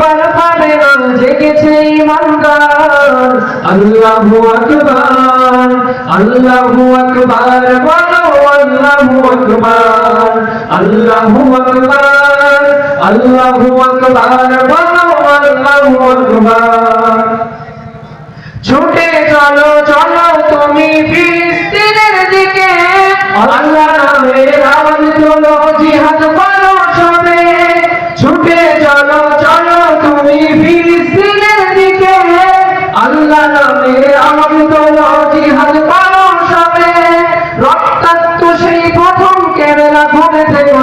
পার পাবে না জেগেছে ইমানদার আল্লাহু আকবার আল্লাহু আকবার, বলো আল্লাহু আকবার আল্লাহু আকবার আল্লাহু আকবার, বলো আল্লাহু আকবার। ছুটে চলো চলো তুমি ফিলিস্তিনের দিকে। আল্লাহ নামের আওয়াজ তোলো জিহাদ করো সবে। ছুটে চলো চলো আওয়াজ তোলো জিহাদ করো সবে রক্তাক্ত সেই প্রথম কেবেলা ঘুরে থেকো।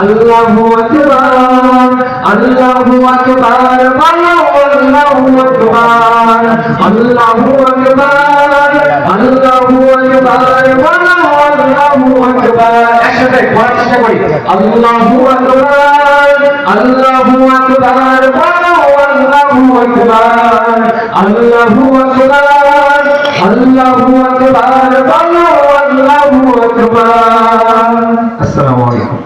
আল্লাহু আকবার আল্লাহু আকবার, বলো আল্লাহু আকবার আল্লাহু আকবার আল্লাহু আকবার, বলো আল্লাহু আকবার। একসাথে বলার চেষ্টা করি। আল্লাহু আকবার আল্লাহু আকবার, বলো আকবার আল্লাহু আকবার আল্লাহু আকবার বলো আল্লাহু আকবার। আসসালামু আলাইকুম।